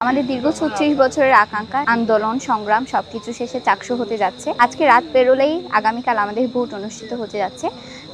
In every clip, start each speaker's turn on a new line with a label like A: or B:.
A: আমাদের দীর্ঘ ছত্রিশ বছরের আকাঙ্ক্ষা আন্দোলন সংগ্রাম সবকিছু শেষে চাকসু হতে যাচ্ছে। আজকে রাত পেরোলেই আগামীকাল আমাদের ভোট অনুষ্ঠিত হতে যাচ্ছে।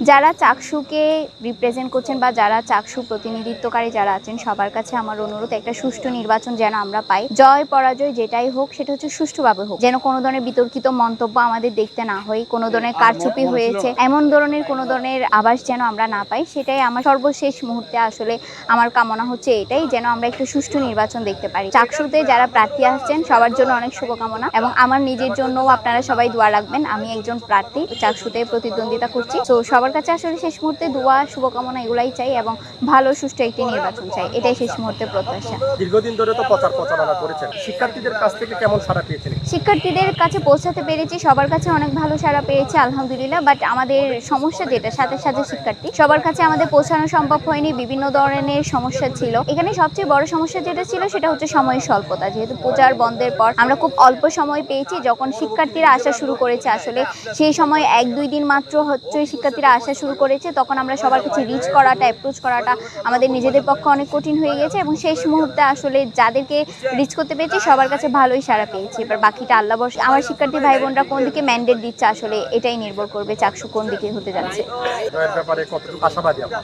A: যারা চাকসুকে রিপ্রেজেন্ট করছেন বা যারা চাকসু প্রতিনিধিত্বকারী যারা আছেন সবার কাছে আমার অনুরোধ একটা সুষ্ঠু নির্বাচন যেন আমরা পাই। জয় পরাজয় যেটাই হোক সেটা হচ্ছে সুষ্ঠুভাবে হোক। যেন কোনো ধরনের বিতর্কিত মন্তব্য আমাদের দেখতে না হয় কোনো ধরনের কারচুপি হয়েছে এমন ধরনের কোনো ধরনের আভাস যেন আমরা না পাই সেটাই আমার সর্বশেষ মুহূর্তে আসলে আমার কামনা হচ্ছে এটাই যেন আমরা একটু সুষ্ঠু নির্বাচন দেখতে পারি। চাকসুতে যারা প্রার্থী আসছেন সবার জন্য অনেক শুভকামনা এবং আমার নিজের জন্য আপনারা সবাই দোয়া রাখবেন। আমি একজন প্রার্থী চাকসুতে প্রতিদ্বন্দ্বিতা করছি। তো সবার কাছে আসলে শেষ মুহূর্তে দোয়া শুভকামনা এগুলাই চাই এবং ভালো সুষ্ঠু একটি নির্বাচন চাই। এটাই শেষ মুহূর্তে প্রত্যাশা।
B: দীর্ঘদিন ধরে তো প্রচার প্রচারণা করেছেন। শিক্ষার্থীদের কাছ থেকে কেমন সাড়া পেয়েছেন?
A: শিক্ষার্থীদের কাছে পৌঁছাতে পেরেছি সবার কাছে অনেক ভালো সাড়া পেয়েছে আলহামদুলিল্লাহ। বাট আমাদের সমস্যা যেটা সাথে সাথে শিক্ষার্থী সবার কাছে আমাদের পৌঁছানো সম্ভব হয়নি বিভিন্ন ধরনের সমস্যা ছিল। এখানে সবচেয়ে বড় সমস্যা যেটা ছিল সেটা হচ্ছে সময়ের স্বল্পতা। যেহেতু পূজার বন্ধের পর আমরা খুব অল্প সময় পেয়েছি যখন শিক্ষার্থীরা আসা শুরু করেছে আসলে সেই সময় এক দুই দিন মাত্র হচ্ছে শিক্ষার্থীরা আসা শুরু করেছে তখন আমরা সবার কাছে রিচ করাটা অ্যাপ্রোচ করাটা আমাদের নিজেদের পক্ষে অনেক কঠিন হয়ে গেছে এবং শেষ মুহূর্তে আসলে যাদেরকে রিচ করতে পেরেছি সবার কাছে ভালোই সাড়া পেয়েছি। এবার বাকিটা আল্লাহ বর্ষ আমার শিক্ষার্থী ভাই বোনরা কোন দিকে ম্যান্ডেট দিচ্ছে আসলে এটাই নির্ভর করবে চাকসু কোন দিকে হতে যাচ্ছে।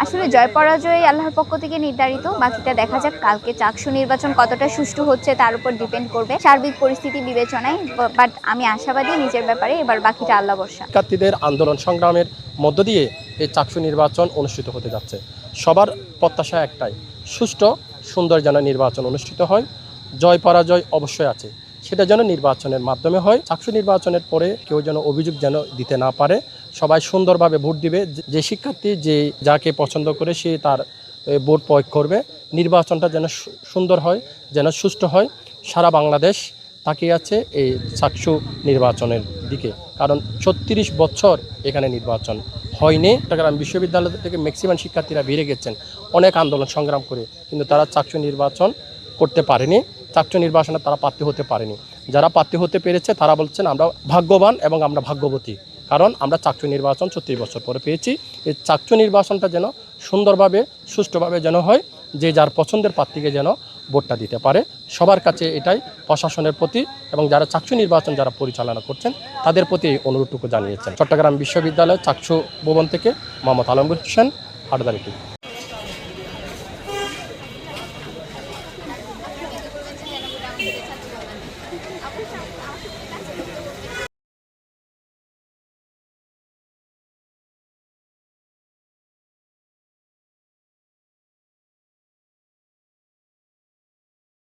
A: আসলে জয় পরাজয় আল্লাহর পক্ষ থেকে নির্ধারিত বাকিটা দেখা যাক কালকে চাকসু নির্বাচন কতটা সুষ্ঠু হচ্ছে, তার উপর ডিপেন্ড করবে। সার্বিক পরিস্থিতি বিবেচনায় বাট আমি আশাবাদী নিজের ব্যাপারে, এবার বাকিটা আল্লাহ বর্ষা
B: শিক্ষার্থীদের আন্দোলন সংগ্রামের মধ্য দিয়ে এই চাকসু নির্বাচন অনুষ্ঠিত হতে যাচ্ছে। সবার প্রত্যাশা একটাই, সুষ্ঠু, সুন্দর যেন নির্বাচন অনুষ্ঠিত হয়। জয় পরাজয় অবশ্যই আছে, সেটা যেন নির্বাচনের মাধ্যমে হয়। চাকসু নির্বাচনের পরে কেউ যেন অভিযোগ যেন দিতে না পারে, সবাই সুন্দরভাবে ভোট দিবে। যে- শিক্ষার্থী যে যাকে পছন্দ করে, সে তার ভোট প্রয়োগ করবে। নির্বাচনটা যেন সুন্দর হয়, যেন সুষ্ঠু হয়। সারা বাংলাদেশ তাকিয়ে আছে এই চাকসু নির্বাচনের দিকে। কারণ ছত্রিশ বছর এখানে নির্বাচন হয়নি। চট্টগ্রাম বিশ্ববিদ্যালয় থেকে ম্যাক্সিমাম শিক্ষার্থীরা বেড়ে গেছেন। অনেক আন্দোলন সংগ্রাম করে, কিন্তু তারা চাকসু নির্বাচন করতে পারেনি। চাকচু নির্বাচনে তারা প্রার্থী হতে পারেনি। যারা প্রার্থী হতে পেরেছে, তারা বলছেন, আমরা ভাগ্যবান এবং আমরা ভাগ্যবতী। কারণ আমরা চাকচু নির্বাচন ছত্রিশ বছর পরে পেয়েছি। এই চাকচু নির্বাচনটা যেন সুন্দরভাবে, সুষ্ঠুভাবে যেন হয়, যে যার পছন্দের প্রার্থীকে যেন ভোটটা দিতে পারে। সবার কাছে এটাই প্রশাসনের প্রতি এবং যারা চাকসু নির্বাচন যারা পরিচালনা করছেন, তাদের প্রতি এই অনুরোধটুকু জানিয়েছেন। চট্টগ্রাম বিশ্ববিদ্যালয় চাকচু ভবন থেকে মোহাম্মদ আলমগীর হোসেন হাটদারিটি